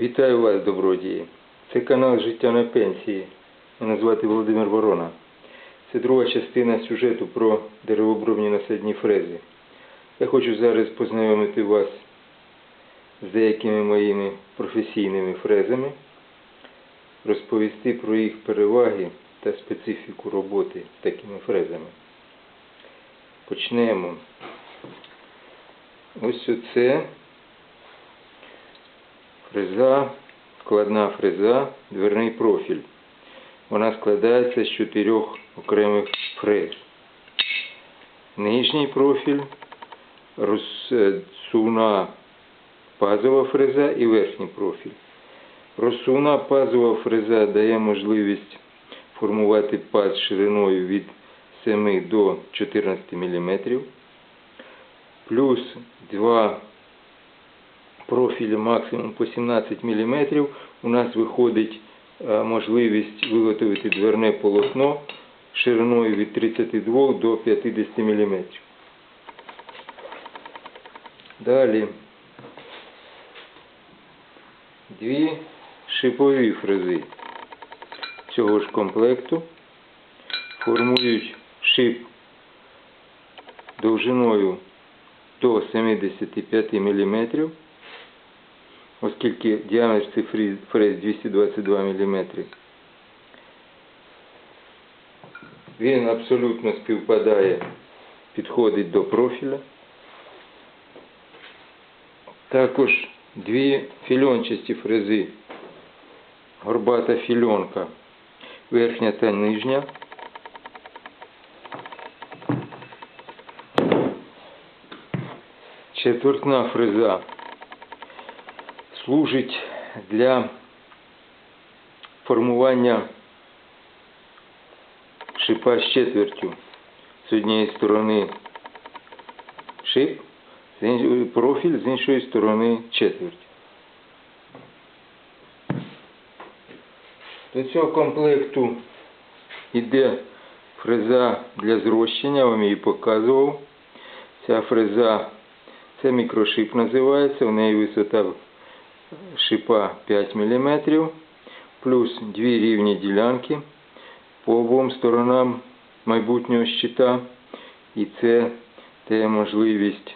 Вітаю вас, добродії. Це канал Життя на пенсії. Мене звати Володимир Ворона. Це друга частина сюжету про деревообробні насадні фрези. Я хочу зараз познайомити вас з деякими моїми професійними фрезами, розповісти про їх переваги та специфіку роботи з такими фрезами. Почнемо. Ось оце фреза, складна фреза, дверний профіль. Вона складається з чотирьох окремих фрез. Нижній профіль, розсувна пазова фреза і верхній профіль. Розсувна пазова фреза дає можливість формувати паз шириною від 7 до 14 мм. Плюс два профілі максимум по 17 мм. У нас виходить е, можливість виготовити дверне полотно шириною від 32 до 50 мм. Далі дві шипові фрези цього ж комплекту формують шип довжиною до 75 мм, оскільки діаметр цих фрез 222 мм. Він абсолютно співпадає, підходить до профіля. Також дві фільончасті фрези, горбата фільонка, верхня та нижня. Четвертна фреза служить для формування шипа з четвертю. З однієї сторони шип, профіль, з іншої сторони четверть. До цього комплекту йде фреза для зрощення, вам її показував. Ця фреза, це мікрошип називається, у неї висота шипа 5 мм, плюс дві рівні ділянки по обом сторонам майбутнього щита. І це дає можливість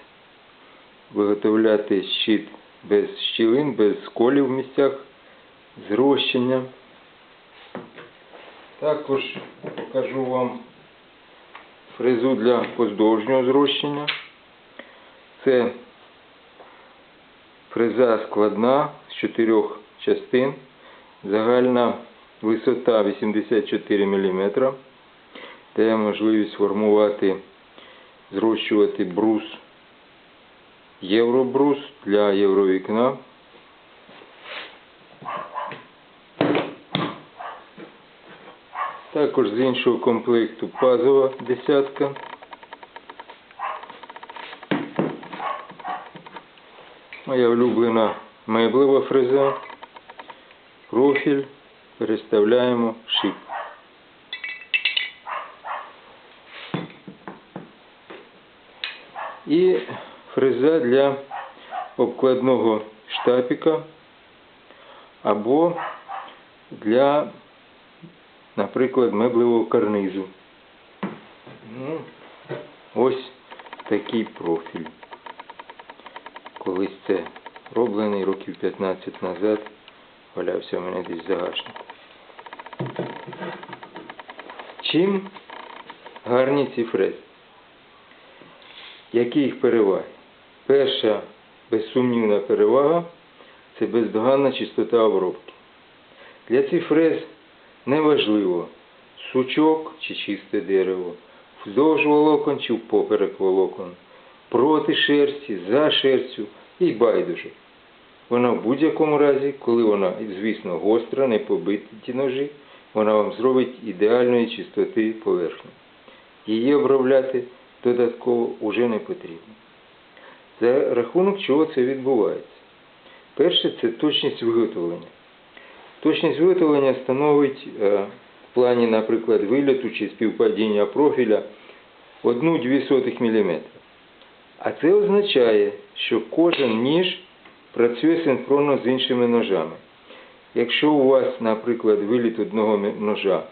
виготовляти щит без щілин, без сколів в місцях зрощення. Також покажу вам фрезу для поздовжнього зрощення. Це фреза складна з чотирьох частин. Загальна висота 84 мм. Дає можливість формувати, зрощувати брус, євробрус для євровікна. Також з іншого комплекту пазова десятка. Моя улюблена меблева фреза. Профіль. Переставляємо шип. І фреза для обкладного штапіка або для, наприклад, меблевого карнизу. Ну, ось такий профіль. Колись це роблений років 15 назад, валявся у мене десь в загашнику. Чим гарні ці фрези? Які їх переваги? Перша безсумнівна перевага це бездоганна чистота обробки. Для цих фрез неважливо, сучок чи чисте дерево, вздовж волокон чи впоперек волокон, проти шерсті, за шерстю і байдуже. Вона в будь-якому разі, коли вона, звісно, гостра, не побиті ті ножі, вона вам зробить ідеальної чистоти поверхню. Її обробляти додатково уже не потрібно. За рахунок чого це відбувається? Перше це точність виготовлення. Точність виготовлення становить е, в плані, наприклад, вильоту чи співпадіння профіля 1-2 мм. А це означає, що кожен ніж працює синхронно з іншими ножами. Якщо у вас, наприклад, виліт одного ножа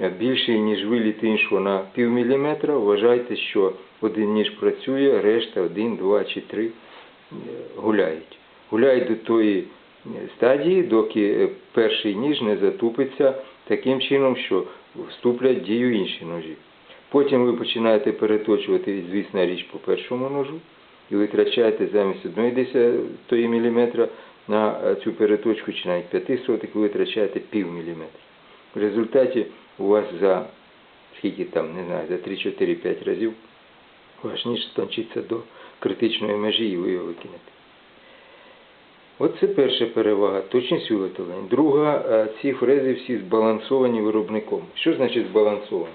е, більший, ніж виліт іншого на пів міліметра, вважайте, що один ніж працює, решта один, два чи три е, гуляють. Гуляють до тої е, стадії, доки перший ніж не затупиться таким чином, що вступлять в дію інші ножі. Потім ви починаєте переточувати, звісна річ, по першому ножу, і витрачаєте замість одної десятої міліметра на е, цю переточку, чи навіть п'яти сотих, ви витрачаєте пів міліметра. В результаті у вас за скільки там, не знаю, за 3-4-5 разів ваш ніж стончиться до критичної межі і ви його викинете. Оце перша перевага, точність виготовлення. Друга, е, ці фрези всі збалансовані виробником. Що значить збалансовані?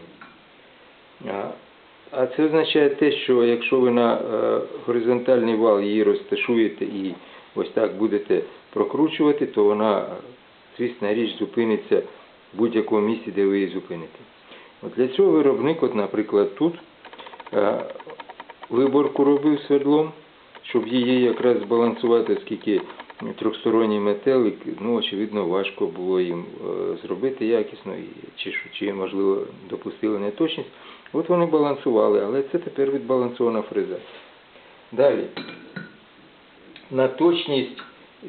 А, це означає те, що якщо ви на е, горизонтальний вал її розташуєте і ось так будете прокручувати, то вона, звісно, річ зупиниться в будь-якому місці, де ви її зупините. От для цього виробник, от, наприклад, тут е, виборку робив свердлом, щоб її якраз збалансувати, оскільки трьохсторонній метелик, ну, очевидно, важко було їм е, зробити якісно, чи, чи, можливо, допустили неточність. От вони балансували, але це тепер відбалансована фреза. Далі. На точність,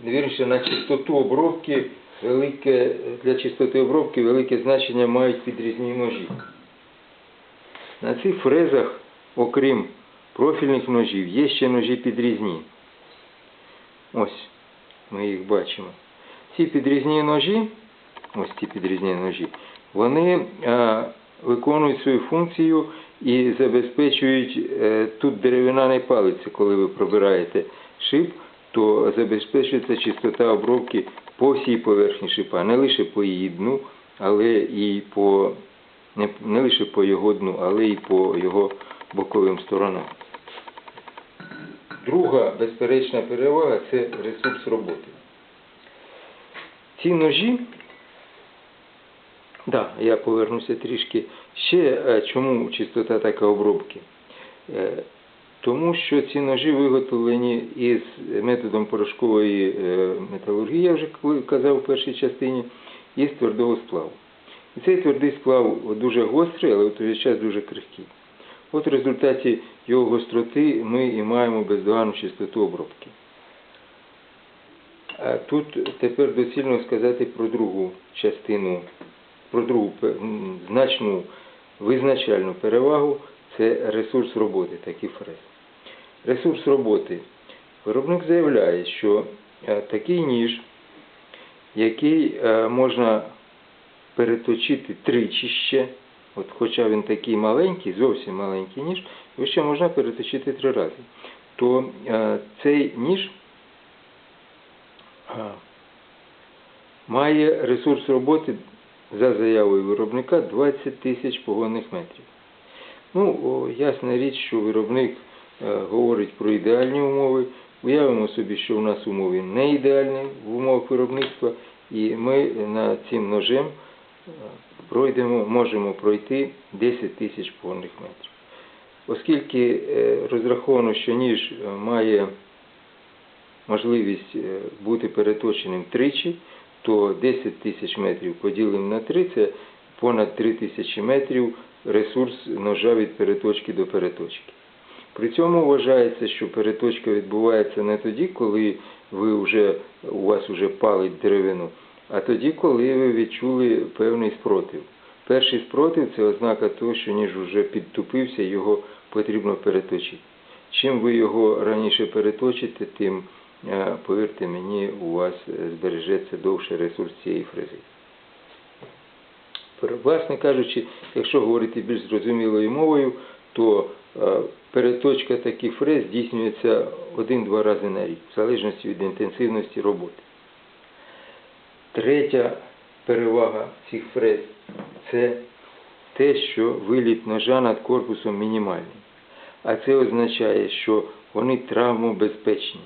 вірніше, на чистоту обробки, велике, для чистоти обробки велике значення мають підрізні ножі. На цих фрезах, окрім профільних ножів, є ще ножі підрізні. Ось, ми їх бачимо. Ці підрізні ножі, ось ці підрізні ножі, вони а, виконують свою функцію і забезпечують, е, тут деревина не палиться, коли ви пробираєте шип, то забезпечується чистота обробки по всій поверхні шипа, не лише по її дну, але і по не, не лише по його дну, але і по його боковим сторонам. Друга безперечна перевага це ресурс роботи. Ці ножі, да, я повернуся трішки. Ще е, чому чистота така обробки? Е, Тому що ці ножі виготовлені із методом порошкової е, металургії, я вже казав в першій частині, із твердого сплаву. І цей твердий сплав дуже гострий, але в той час дуже крихкий. От в результаті його гостроти ми і маємо бездоганну чистоту обробки. А тут тепер доцільно сказати про другу частину, про другу значну визначальну перевагу це ресурс роботи, такий фрез. Ресурс роботи. Виробник заявляє, що е, такий ніж, який е, можна переточити тричі ще, от хоча він такий маленький, зовсім маленький ніж, його ще можна переточити три рази. То е, цей ніж має ресурс роботи за заявою виробника 20 тисяч погонних метрів. Ну, ясна річ, що виробник е, говорить про ідеальні умови. Уявимо собі, що у нас умови не ідеальні в умовах виробництва, і ми над цим ножем е, пройдемо, можемо пройти 10 тисяч погонних метрів. Оскільки е, розраховано, що ніж має можливість бути переточеним тричі, то 10 тисяч метрів поділимо на 3, це понад 3 тисячі метрів ресурс ножа від переточки до переточки. При цьому вважається, що переточка відбувається не тоді, коли ви вже, у вас вже палить деревину, а тоді, коли ви відчули певний спротив. Перший спротив це ознака того, що ніж вже підтупився, його потрібно переточити. Чим ви його раніше переточите, тим, повірте мені, у вас збережеться довше ресурс цієї фрези. Власне кажучи, якщо говорити більш зрозумілою мовою, то е, переточка таких фрез здійснюється один-два рази на рік, в залежності від інтенсивності роботи. Третя перевага цих фрез це те, що виліт ножа над корпусом мінімальний. А це означає, що вони травмобезпечні.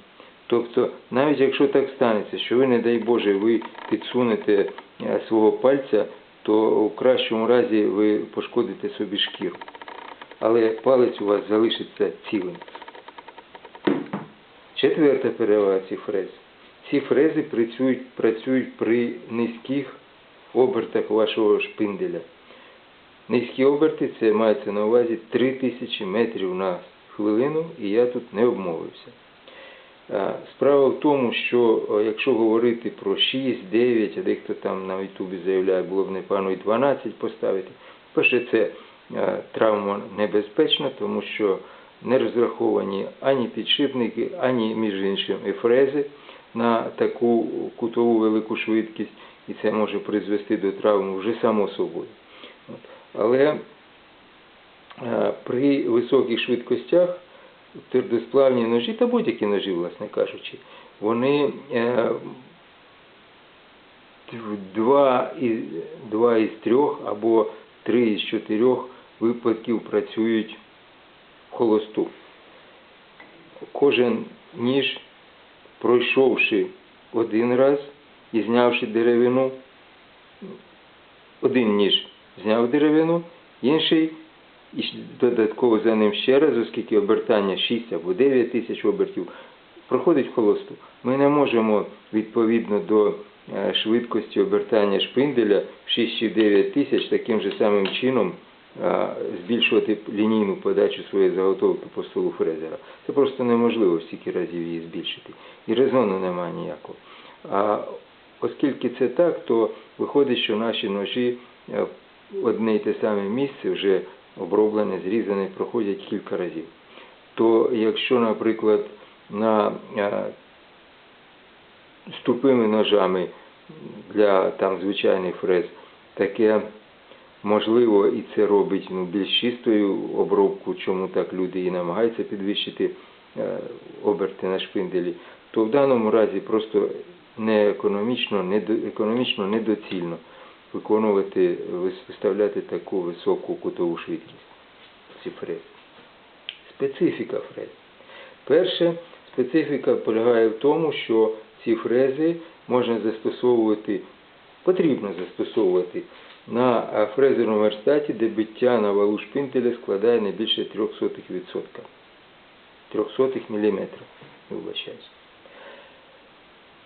Тобто, навіть якщо так станеться, що ви, не дай Боже, ви підсунете е, свого пальця, то в кращому разі ви пошкодите собі шкіру. Але палець у вас залишиться цілим. Четверта перевага цих фрез. Ці фрези працюють, працюють при низьких обертах вашого шпинделя. Низькі оберти це мається на увазі 3000 метрів на хвилину, і я тут не обмовився. А, Справа в тому, що якщо говорити про 6, 9, а дехто там на Ютубі заявляє, було б непогано і 12 поставити. Перше, це е, травма небезпечна, тому що не розраховані ані підшипники, ані, між іншим, і фрези на таку кутову велику швидкість, і це може призвести до травми вже само собою. Але е, при високих швидкостях твердосплавні ножі та будь-які ножі, власне кажучи, вони е, два із, два із трьох або три із чотирьох випадків працюють в холосту. Кожен ніж, пройшовши один раз і знявши деревину, один ніж зняв деревину, інший і додатково за ним ще раз, оскільки обертання 6 або 9 тисяч обертів, проходить холосту. Ми не можемо відповідно до е, швидкості обертання шпинделя в 6 чи 9 тисяч таким же самим чином е, збільшувати лінійну подачу своєї заготовки по столу фрезера. Це просто неможливо стільки разів її збільшити. І резону немає ніякого. А оскільки це так, то виходить, що наші ножі е, одне й те саме місце вже оброблене, зрізане, проходять кілька разів. То якщо, наприклад, на е, з тупими ножами для там звичайних фрез таке можливо і це робить ну, більш чистою обробку, чому так люди і намагаються підвищити е, оберти на шпинделі, то в даному разі просто не економічно, не до- економічно недоцільно виконувати, виставляти таку високу кутову швидкість ці фрези. Специфіка фрез. Перше, специфіка полягає в тому, що ці фрези можна застосовувати, потрібно застосовувати на е, фрезерному верстаті, де биття на валу шпинтеля складає не більше 0,03%. 300 мм.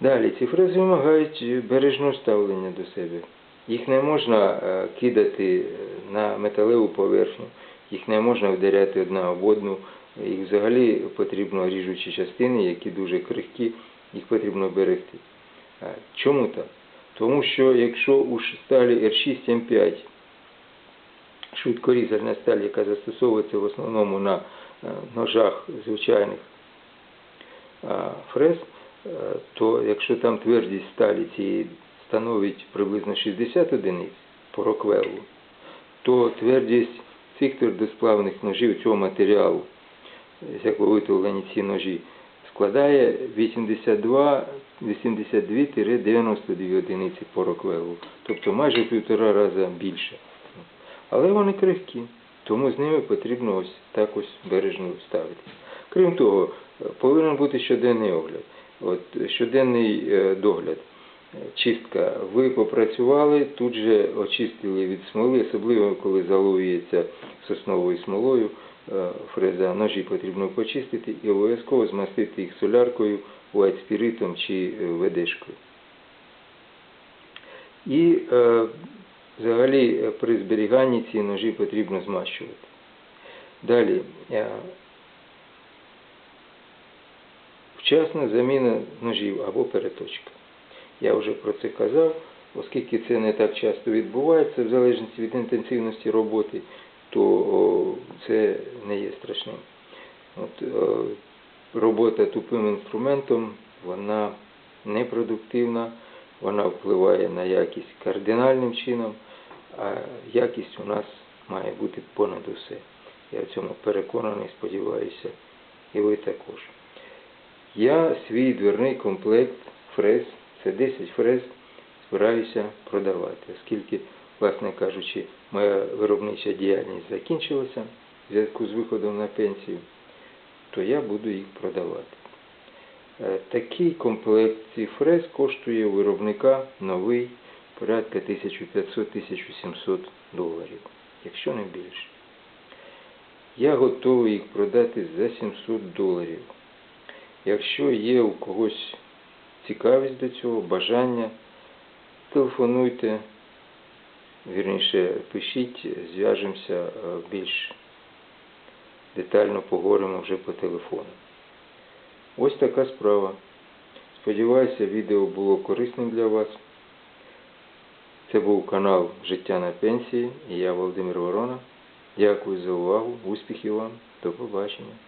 Далі, ці фрези вимагають бережного ставлення до себе. Їх не можна е, кидати е, на металеву поверхню, їх не можна вдаряти одна об одну. Їх взагалі потрібно ріжучі частини, які дуже крихкі, їх потрібно берегти. А Чому так? Тому що якщо у сталі R6M5 швидкорізальна сталь, яка застосовується в основному на е, ножах звичайних фрез, е, то якщо там твердість сталі цієї становить приблизно 60 одиниць по роквеллу, то твердість цих твердосплавних ножів цього матеріалу, з якого виготовлені ці ножі, складає 82 82-92 одиниці по роквеллу, тобто майже півтора рази більше. Але вони крихкі, тому з ними потрібно ось так ось бережно ставитися. Крім того, повинен бути щоденний огляд. От щоденний е, догляд. Чистка. Ви попрацювали, тут же очистили від смоли, особливо коли заловується сосновою смолою е, фреза, ножі потрібно почистити і обов'язково змастити їх соляркою, уайтспіритом чи е, ведешкою. І е, взагалі при зберіганні ці ножі потрібно змащувати. Далі. Вчасна заміна ножів або переточка. Я вже про це казав, оскільки це не так часто відбувається, в залежності від інтенсивності роботи, то це не є страшним. От, е, робота тупим інструментом, вона непродуктивна, вона впливає на якість кардинальним чином, а якість у нас має бути понад усе. Я в цьому переконаний, сподіваюся, і ви також. Я свій дверний комплект фрез, це 10 фрез, збираюся продавати, оскільки, власне кажучи, моя виробнича діяльність закінчилася в зв'язку з виходом на пенсію, то я буду їх продавати. Е, Такий комплект цих фрез коштує у виробника новий порядка 1500-1700 доларів, якщо не більше. Я готовий їх продати за 700 доларів. Якщо є у когось цікавість до цього, бажання, телефонуйте, вірніше, пишіть, зв'яжемося е, більш детально поговоримо вже по телефону. Ось така справа. Сподіваюся, відео було корисним для вас. Це був канал Життя на пенсії і я Володимир Ворона. Дякую за увагу, успіхів вам, до побачення.